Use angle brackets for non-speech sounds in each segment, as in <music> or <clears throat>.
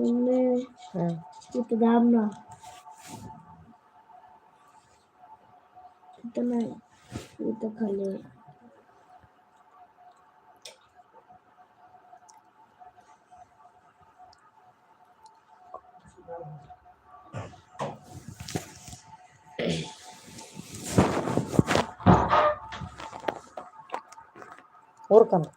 हं. इथं खाली उरका ना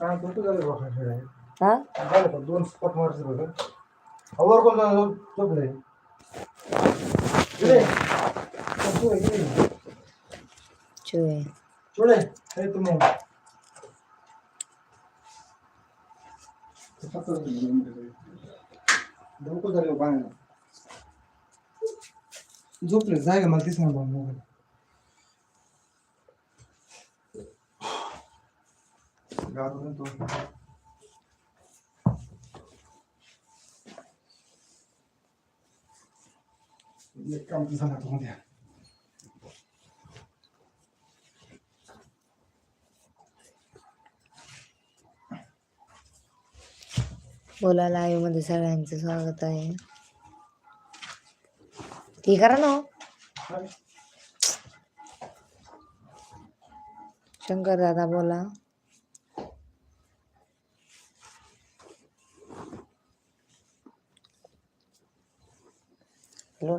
काय कुठं झालं बघा खेळ आहे. हा? झालं का दोन स्पॉट मारचे बघा. अवर कोण झोपले चुडे चुये चुडे हे तुम्ही. डोकं झालं बाहेर. झोपले. जाय मला तीच ना मोबाईल. गावातून तो. एक काम झालं तो द्या बोला लाईव्हमध्ये सगळ्यांचं स्वागत आहे. ती करा ना? हो. शंकर दादा बोला. हॅलो.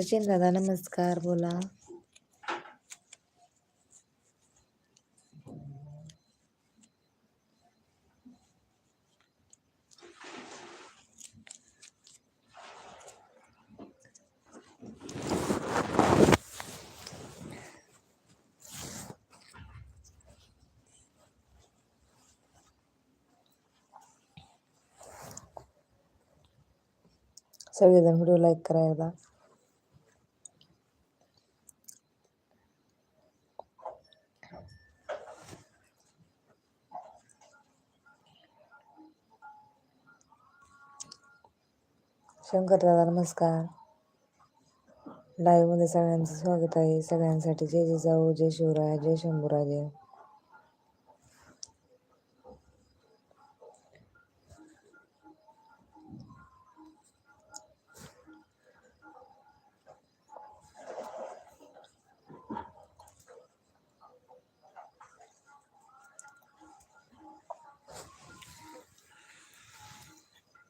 सचिन दादा नमस्कार बोला सगळेजण व्हिडिओ लाईक करा शंकर दादा नमस्कार लाईव्हमध्ये सगळ्यांचं स्वागत आहे. सगळ्यांसाठी जय जय जाऊ जय शिवराय जय शंभूराजे.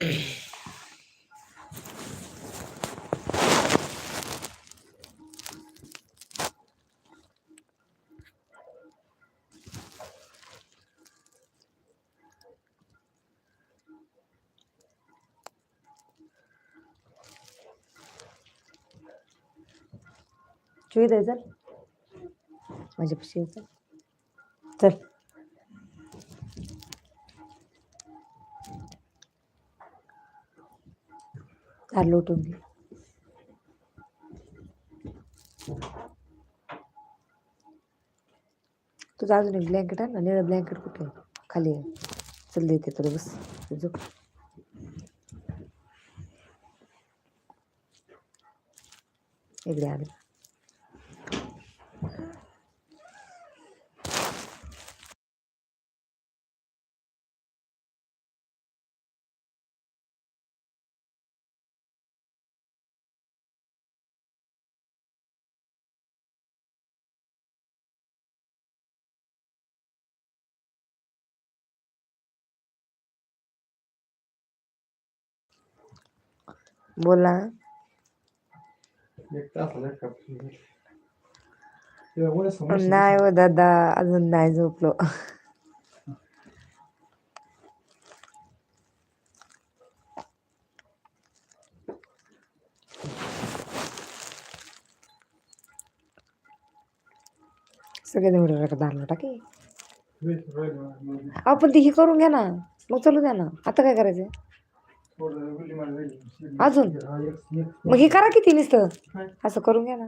<clears throat> शिवी दे चल माझ्या चल चल. चार लोटून घे. तुझं अजून एक ब्लँकेट आहे ना निळं ब्लँकेट कुठे खाली आहे चल देते तुला बस. झोप. इकडे आले बोला. नाही हो दादा अजून नाही झोपलो. सगळे निवडून टाकी. आपण ती हे करून घ्या ना. मग चालू द्या ना. आता काय करायचं अजून? मग हे करा किती नुसतं? असं करून घ्या ना.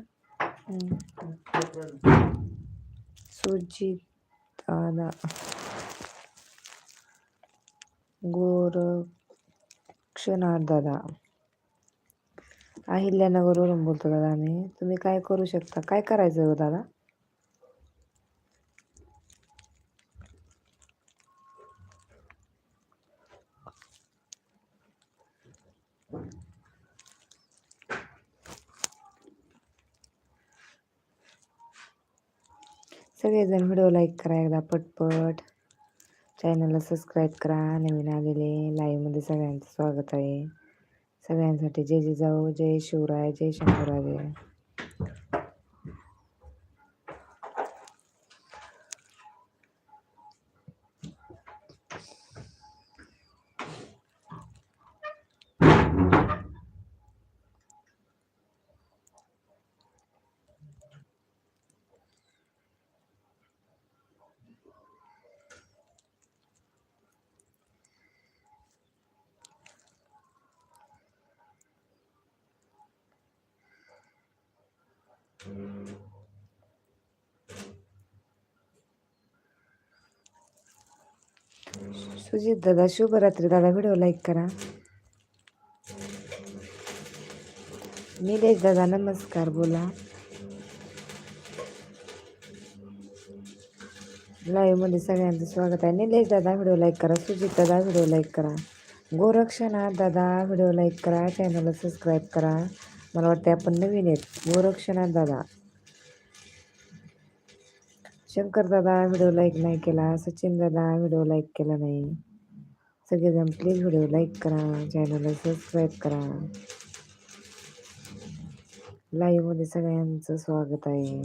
सुजित दादा गोरक्षनाथ दादा अहिल्यानगरवरून बोलतो दादा मी तुम्ही काय करू शकता? काय करायचं हो दादा? सगळेजण व्हिडिओ लाईक करा एकदा पटपट. चॅनलला सबस्क्राईब करा. नवीन आलेले लाईव्हमध्ये सगळ्यांचं स्वागत आहे. सगळ्यांसाठी जय जिजाऊ जय शिवराय जय शंकराजे सुजित दादा शुभरात्री दादा व्हिडिओ लाईक करा. निलेश दादा नमस्कार बोला. लाईव्हमध्ये सगळ्यांचं स्वागत आहे. निलेश दादा व्हिडिओ लाईक करा. सुजित दादा व्हिडिओ लाईक करा. गोरक्षनाथ दादा व्हिडिओ लाईक करा. चॅनलला सबस्क्राईब करा. मला वाटते आपण नवीन आहेत. गोरक्षनाथ दादा. शंकर दादा व्हिडिओ लाईक नाही केला. सचिन दादा व्हिडिओ लाईक केला नाही. सगळेजण प्लीज व्हिडिओ लाईक करा. चॅनलला सबस्क्राईब करा. लाईव्हमध्ये सगळ्यांचं स्वागत आहे.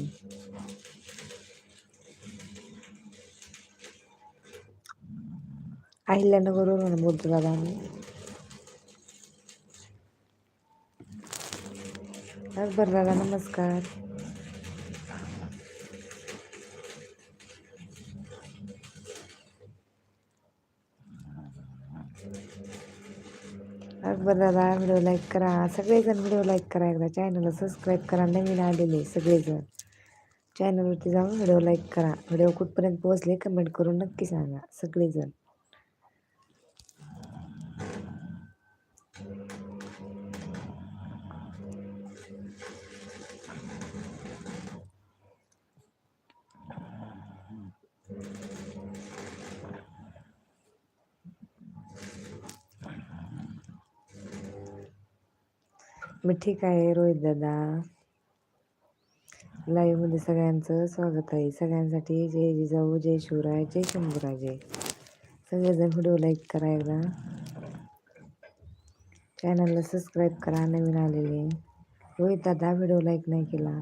अहिल्यानगरवरून बोलतो दादा आम्ही अकबर दादा नमस्कार. अकबर दादा व्हिडिओ लाईक करा. सगळेजण व्हिडिओ लाईक करा एकदा. चॅनलला सबस्क्राईब करा. नवीन आलेले सगळेजण चॅनलवरती जाऊन व्हिडिओ लाईक करा. व्हिडिओ कुठपर्यंत पोहोचले कमेंट करून नक्की सांगा. सगळेजण. मी ठीक आहे रोहित दादा. लाईव्हमध्ये सगळ्यांचं स्वागत आहे. सगळ्यांसाठी जय जिजाऊ जय शिवराय जय शंभूराजे. सगळेजण व्हिडिओ लाईक करा एकदा. चॅनलला सबस्क्राईब करा नवीन आलेले. रोहित दादा व्हिडिओ लाईक नाही केला.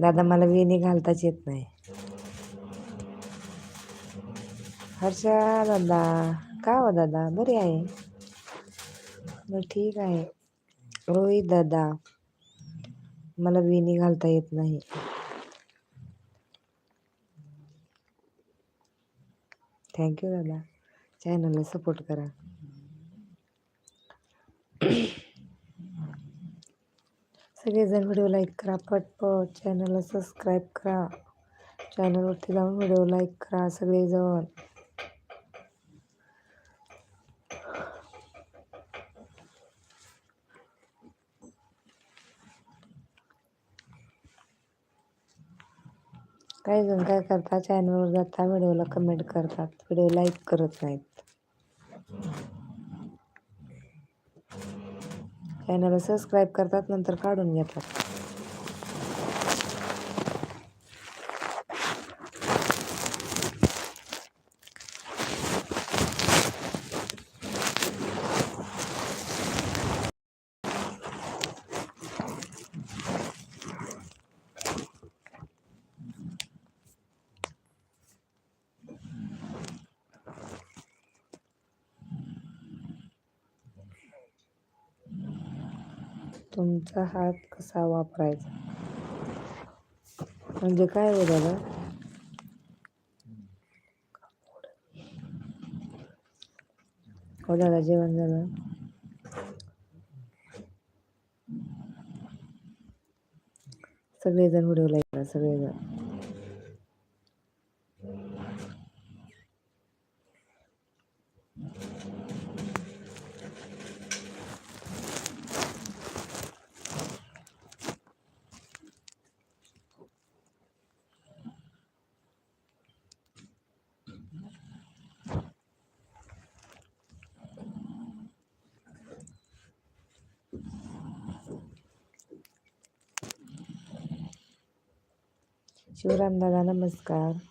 दादा मला वेणी घालताच येत नाही. हर्षा दादा का हो दादा? बरी आहे? मग ठीक आहे. रोहित दादा मला वेणी घालता येत नाही. थँक्यू दादा. चॅनलला सपोर्ट करा. सगळेजण व्हिडिओ लाईक करा पटपट चॅनलला सबस्क्राईब करा. चॅनलवरती जाऊन व्हिडिओ लाईक करा सगळेजण. काही जण काय करता चॅनलवर जाता व्हिडिओला कमेंट करतात. व्हिडिओ लाईक करत नाहीत. चॅनलला सबस्क्राईब करतात नंतर काढून घेतात. तुमचा हात कसा वापरायचा? म्हणजे काय हो दादा? हो दादा जेवण झालं. सगळेजण व्हिडिओ लाईक करा सगळेजण. शिवराम दादा नमस्कार.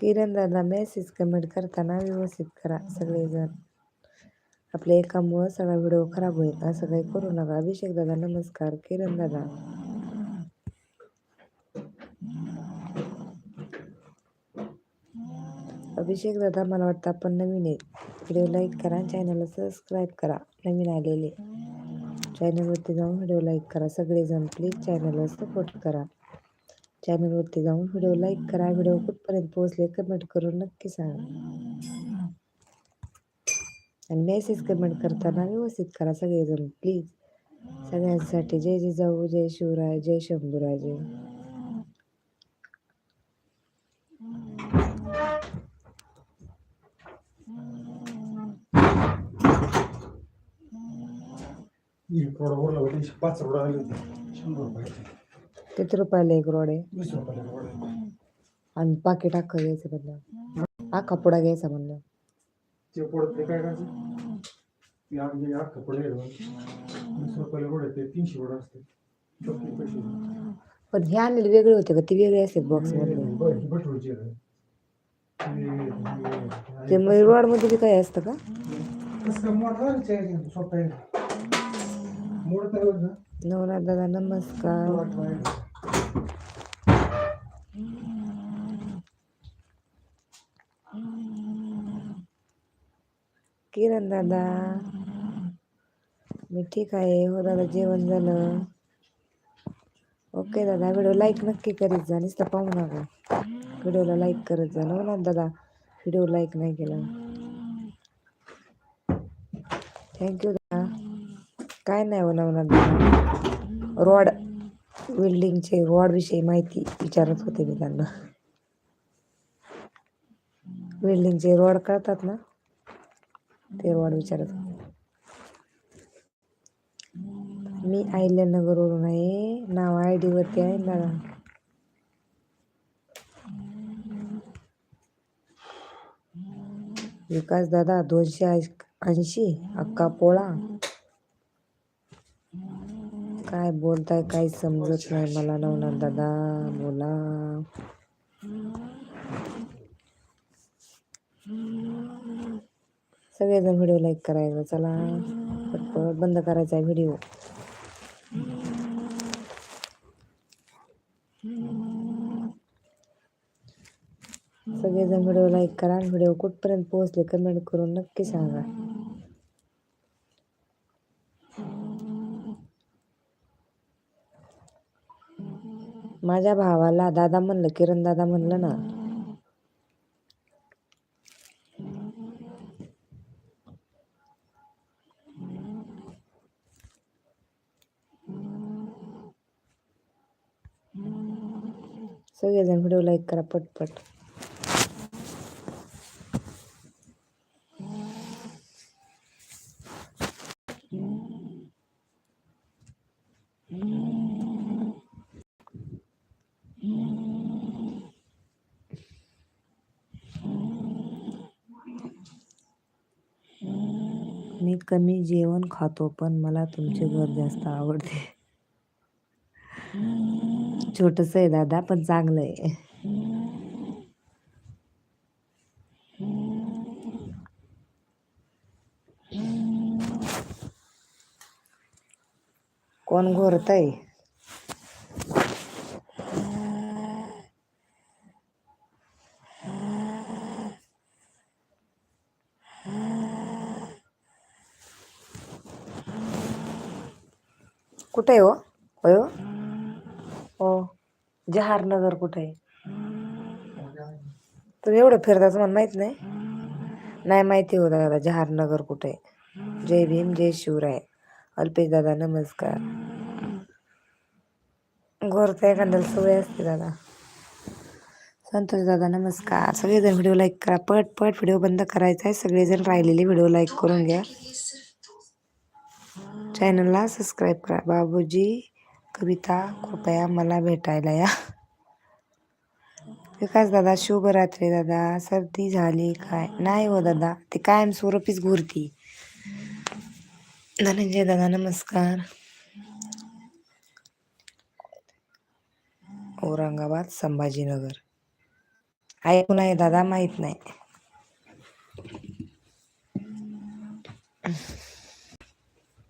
किरण दादा मेसेज कमेंट करताना व्यवस्थित करा सगळेजण. आपल्या एकामुळं सगळा व्हिडिओ खराब होईल. असं काही करू नका. अभिषेक दादा नमस्कार. किरण दादा. अभिषेक दादा मला वाटतं आपण नवीन आहे. व्हिडिओ लाईक करा. चॅनलला सबस्क्राईब करा. नवीन आलेले. चॅनलवरती जाऊन व्हिडिओ लाईक करा. सगळेजण प्लीज चॅनलला सपोर्ट करा. चॅनलवरती जाऊन व्हिडिओ लाईक करा व्हिडिओ कुठपर्यंत पोहोचले कमेंट करून नक्की सांगा. आणि मेसेज कमेंट करताना व्यवस्थित करा सगळेजण प्लीज सगळ्यांसाठी जय जिजाऊ जय शिवराय जय शंभूराजे. रोड पाच रोड किती रुपयाला एक रोड आहे वीस रुपयाला रोड आहे. आणि पाकिट अख्खं घ्यायचं म्हणलं. अख्खा पुडा घ्यायचा म्हणलं. ते पडत ते काय करायचं? ते आम्ही अख्खं पडले वीस रुपयाला रोड आहे ते तीनशे रोड असते चौकी पैसे. पण हे आणलेले वेगळे होते का? ते वेगळे बरं ही बटवळची आहे. हे- ते हे- मग रोडमध्ये बी काही असतं का? काय नवरा नवनाथ दादा नमस्कार किरण दादा मी ठीक आहे हो दादा जेवण झालं ओके दादा व्हिडिओ लाईक नक्की करीत जा नुसतं पाहू नका व्हिडिओला लाईक करत जा ना दादा व्हिडिओ लाईक नाही केला थँक्यू दादा काय नाही बनवणार नवनाथ रॉड विषयी रॉडविषयी माहिती विचारत होते मी त्यांना. वेल्डिंगचे रॉड कळतात ना? ते रॉड विचारत होते. मी अहिल्यानगरवरून आहे. नाव आय डीवरती आहे ना. विकास दादा दोनशे ऐंशी अक्का पोळा. काय बोलताय काही समजत नाही मला नवनाथ दादा बोला. सगळेजण व्हिडिओ लाईक करायचा चला. पटपट बंद करायचा आहे व्हिडिओ. सगळेजण व्हिडिओ लाईक करा व्हिडिओ कुठपर्यंत पोहोचले कमेंट करून नक्की सांगा. माझ्या भावाला दादा म्हणलं किरण दादा म्हणलं ना. सगळेजण व्हिडिओ लाईक करा पटपट. मी कमी जेवण खातो पण मला तुमचे घर जास्त आवडते. छोटस आहे दादा पण चांगलं आहे. कोण घोरतय? कुठे आहे हो? होय हो? हो. जहारनगर कुठे आहे? तुम्ही एवढं फिरताच मला माहीत नाही? नाही माहिती हो दादा जहारनगर कुठे आहे? जय भीम जय शिवराय. अल्पेश दादा नमस्कार. घोरता एखाद्याला सवय असते दादा. संतोष दादा नमस्कार. सगळेजण व्हिडिओ लाईक करा. पट पट व्हिडिओ बंद करायचा आहे. सगळेजण राहिलेले व्हिडिओ लाईक करून घ्या. चॅनलला सबस्क्राईब करा. बाबूजी कविता कृपया मला भेटायला या. विकास दादा शुभरात्री दादा. सर्दी झाली काय? नाही हो दादा. ते कायम स्वरूपीच घुरती. धनंजय दादा नमस्कार. औरंगाबाद संभाजीनगर. ऐकून आहे दादा माहीत नाही.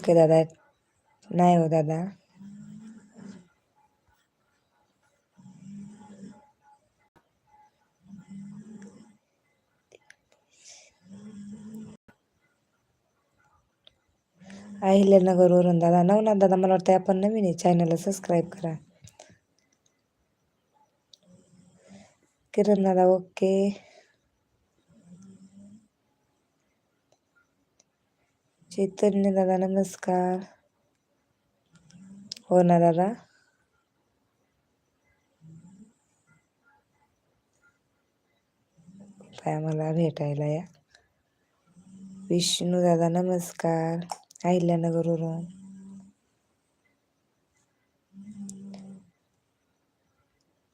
ओके दादा नाही हो दादा अहिल्यानगरवरून दादा नवनाथ दादा मला वाटतं आपण नवीन आहे चॅनलला सबस्क्राईब करा किरण दादा ओके चैतन्य दादा नमस्कार. हो ना दादा? काय मला भेटायला या. विष्णू दादा नमस्कार. अहिल्यानगरवरून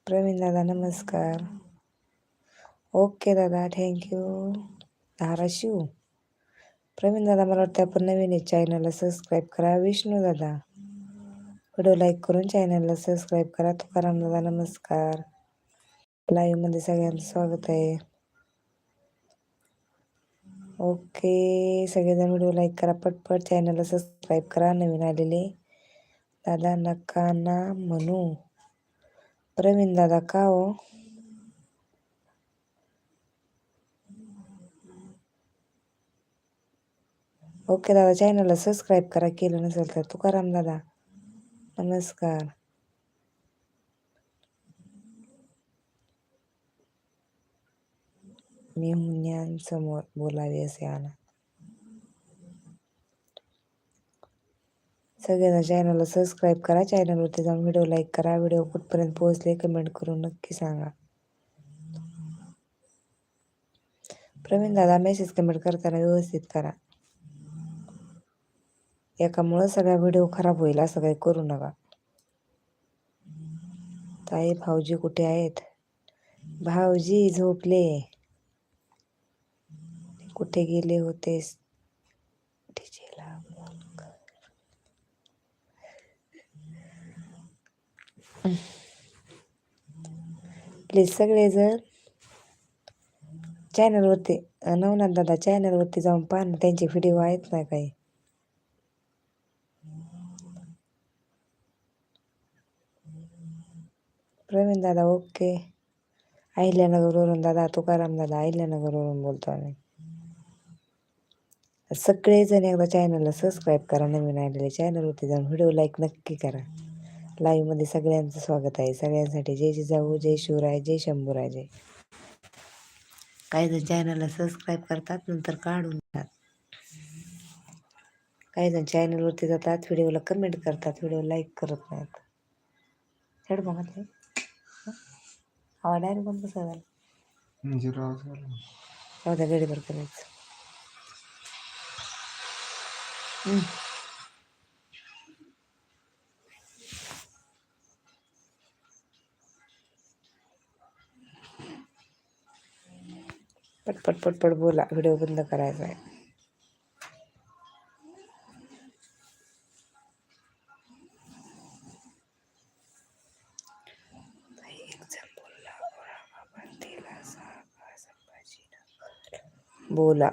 प्रवीण दादा नमस्कार. ओके दादा थँक्यू. धाराशिव? प्रवीण दादा मला वाटतं आपण नवीन आहे चॅनलला सबस्क्राईब करा. विष्णू दादा व्हिडिओ लाईक करून चॅनलला सबस्क्राईब करा. तुकाराम दादा नमस्कार. लाईव्हमध्ये सगळ्यांचं स्वागत आहे. ओके सगळेजण व्हिडिओ लाईक करा. पटपट चॅनलला सबस्क्राईब करा. नवीन आलेले. दादा नका ना म्हणू. प्रवीण दादा का हो? ओके दादा चॅनलला सबस्क्राईब करा. केलं नसेल तर तुकाराम दादा नमस्कार. मी मुन्यांसमोर बोलावे असे आला. सगळ्यांना चॅनलला सबस्क्राईब करा. चॅनलवरती जाऊन व्हिडिओ लाईक करा. व्हिडिओ कुठपर्यंत पोहोचले कमेंट करून नक्की सांगा. प्रवीण दादा मेसेज कमेंट करताना व्यवस्थित करा. एकामुळं सगळा व्हिडिओ खराब होईल असं काही करू नका. ताई भाऊजी कुठे आहेत? भाऊजी झोपले. कुठे गेले होतेस प्लीज सगळेजण चॅनलवरती नवनाथ दादा चॅनलवरती जाऊन पहा ना त्यांचे व्हिडिओ आहेत ना काही? प्रवीण दादा ओके अहिल्यानगरवरून दादा तुकाराम दादा अहिल्यानगरवरून बोलतो आम्ही सगळेजण एकदा चॅनलला सबस्क्राईब करा नवीन आलेले चॅनलवरती जाऊन व्हिडिओ लाईक नक्की करा लाईव्हमध्ये सगळ्यांचं स्वागत आहे सगळ्यांसाठी जय जिजाऊ जय शिवराय जय शंभूराजे काही जण चॅनलला सबस्क्राईब करतात नंतर काढून जातात काही जण चॅनलवरती जातात व्हिडिओला कमेंट करतात व्हिडिओ लाईक करत नाहीत हेड बघा ते आवाज डायरेक्ट बंद कसा झाला झिरो आवाज झाला चौदा गडीभर करायचं हम्म. पटपट पटपट बोला व्हिडिओ बंद करायचा आहे बोला.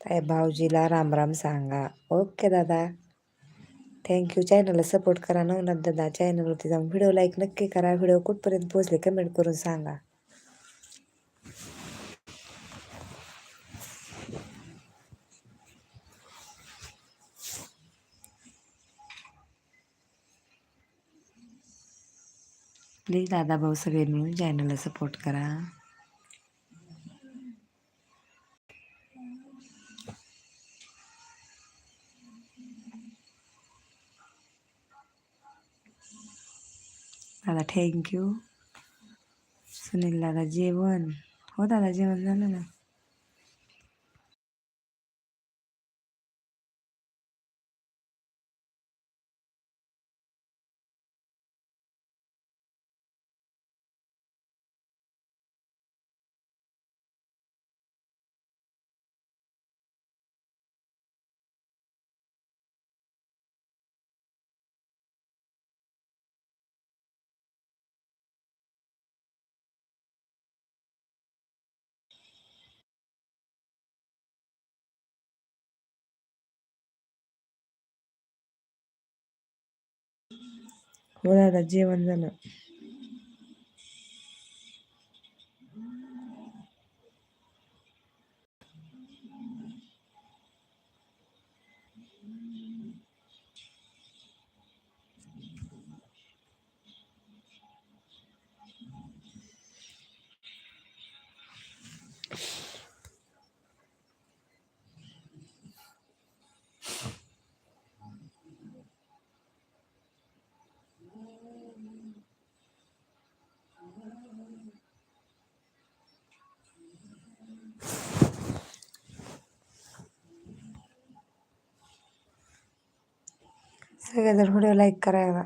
ताई भाऊजीला राम राम सांगा. ओके दादा. थँक्यू चॅनलला सपोर्ट करा. नवनाथ दादा चॅनलवरती जाऊन व्हिडिओ लाईक नक्की करा. व्हिडिओ कुठपर्यंत पोहोचले कमेंट करून सांगा. प्लीज दादा भाऊ सगळे मिळून चॅनलला सपोर्ट करा. दादा थँक्यू सुनील दादा जेवण. हो दादा जेवण झालं ना? हो दादा जेवण सगळेजण व्हिडिओ लाईक करायला.